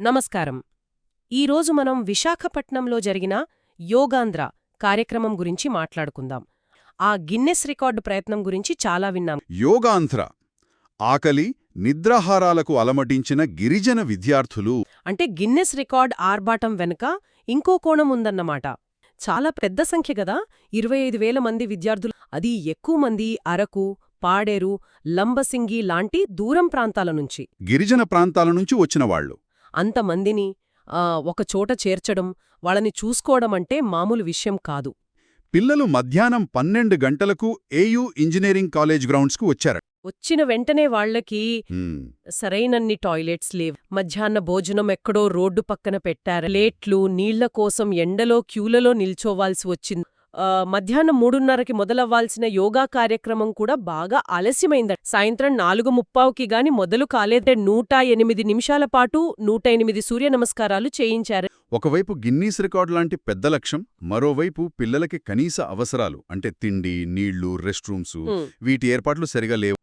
నమస్కారం. ఈరోజు మనం విశాఖపట్నంలో జరిగిన యోగాంధ్ర కార్యక్రమం గురించి మాట్లాడుకుందాం. ఆ గిన్నెస్ రికార్డు ప్రయత్నం గురించి చాలా విన్నాం. యోగాంధ్ర ఆకలి నిద్రాహారాలకు అలమటించిన గిరిజన విద్యార్థులు. అంటే గిన్నెస్ రికార్డ్ ఆర్భాటం వెనుక ఇంకో కోణం ఉందన్నమాట. చాలా పెద్ద సంఖ్య గదా ఇరవై ఐదు వేల మంది విద్యార్థులు. అది ఎక్కువ మంది అరకు పాడేరు లంబసింగి లాంటి దూరం ప్రాంతాల నుంచి. గిరిజన ప్రాంతాల నుంచి వచ్చిన వాళ్ళు. అంతమందిని ఆ, ఒక చోట చేర్చడం వాళ్ళని చూసుకోవడం అంటే మామూలు విషయం కాదు. పిల్లలు మధ్యాహ్నం పన్నెండు గంటలకు ఏయూ ఇంజనీరింగ్ కాలేజ్ గ్రౌండ్స్కు వచ్చారు వచ్చిన వెంటనే వాళ్ళకి హ్మ్. సరైనన్ని టాయిలెట్స్ లేవు. మధ్యాహ్న భోజనం ఎక్కడో రోడ్డు పక్కన పెట్టారు. ప్లేట్లు నీళ్ళ కోసం ఎండలో క్యూలలో నిల్చోవాల్సి వచ్చింది. మధ్యాహ్నం మూడున్నరకి మొదలవ్వాల్సిన యోగా కార్యక్రమం కూడా బాగా ఆలస్యమైందట సాయంత్రం నాలుగు ముప్పావుకి గాని మొదలు కాలేదే నూట ఎనిమిది నిమిషాల పాటు నూట ఎనిమిది సూర్య నమస్కారాలు చేయించారు. ఒకవైపు గిన్నీస్ రికార్డ్ లాంటి పెద్ద లక్ష్యం మరోవైపు పిల్లలకి కనీస అవసరాలు అంటే తిండి నీళ్ళు రెస్ట్ రూమ్స్. వీటి ఏర్పాట్లు సరిగా లేవు.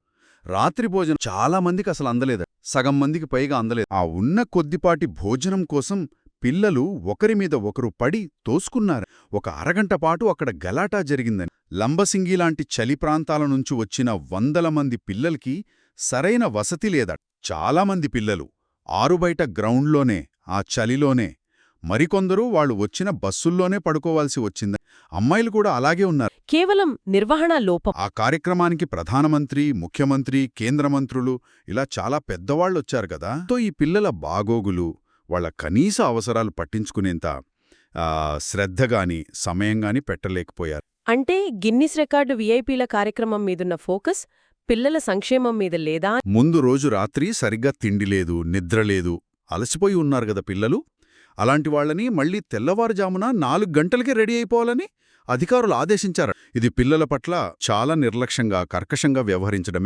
రాత్రి భోజనం చాలా మందికి అసలు అందలేదు సగం మందికి పైగా అందలేదు. ఆ ఉన్న కొద్దిపాటి భోజనం కోసం పిల్లలు ఒకరి మీద ఒకరు పడి తోసుకున్నారు. ఒక అరగంట పాటు అక్కడ గలాటా జరిగిందని. లంబసింగి లాంటి చలి ప్రాంతాల నుంచి వచ్చిన వందల మంది పిల్లలకి సరైన వసతి లేదట చాలామంది పిల్లలు ఆరుబయట గ్రౌండ్లోనే ఆ చలిలోనే. మరికొందరు వాళ్ళు వచ్చిన బస్సుల్లోనే పడుకోవాల్సి వచ్చింది. అమ్మాయిలు కూడా అలాగే ఉన్నారు. కేవలం నిర్వహణ లోపం. ఆ కార్యక్రమానికి ప్రధానమంత్రి ముఖ్యమంత్రి కేంద్ర మంత్రులు ఇలా చాలా పెద్దవాళ్ళొచ్చారు కదా. తో ఈ పిల్లల బాగోగులు వాళ్ళ కనీస అవసరాలు పట్టించుకునేంత ఆ, శ్రద్ధగాని సమయంగాని పెట్టలేకపోయారు. అంటే గిన్నిస్ రికార్డు వీఐపీల కార్యక్రమం మీదున్న ఫోకస్ పిల్లల సంక్షేమం మీద లేదా? ముందు రోజు రాత్రి సరిగ్గా తిండి లేదు నిద్ర లేదు అలసిపోయి ఉన్నారు గదా పిల్లలు. అలాంటి వాళ్ళని మళ్ళీ తెల్లవారుజామున నాలుగు గంటలకే రెడీ అయిపోవాలని అధికారులు ఆదేశించారు. ఇది పిల్లల పట్ల చాలా నిర్లక్ష్యంగా కర్కశంగా వ్యవహరించడమే.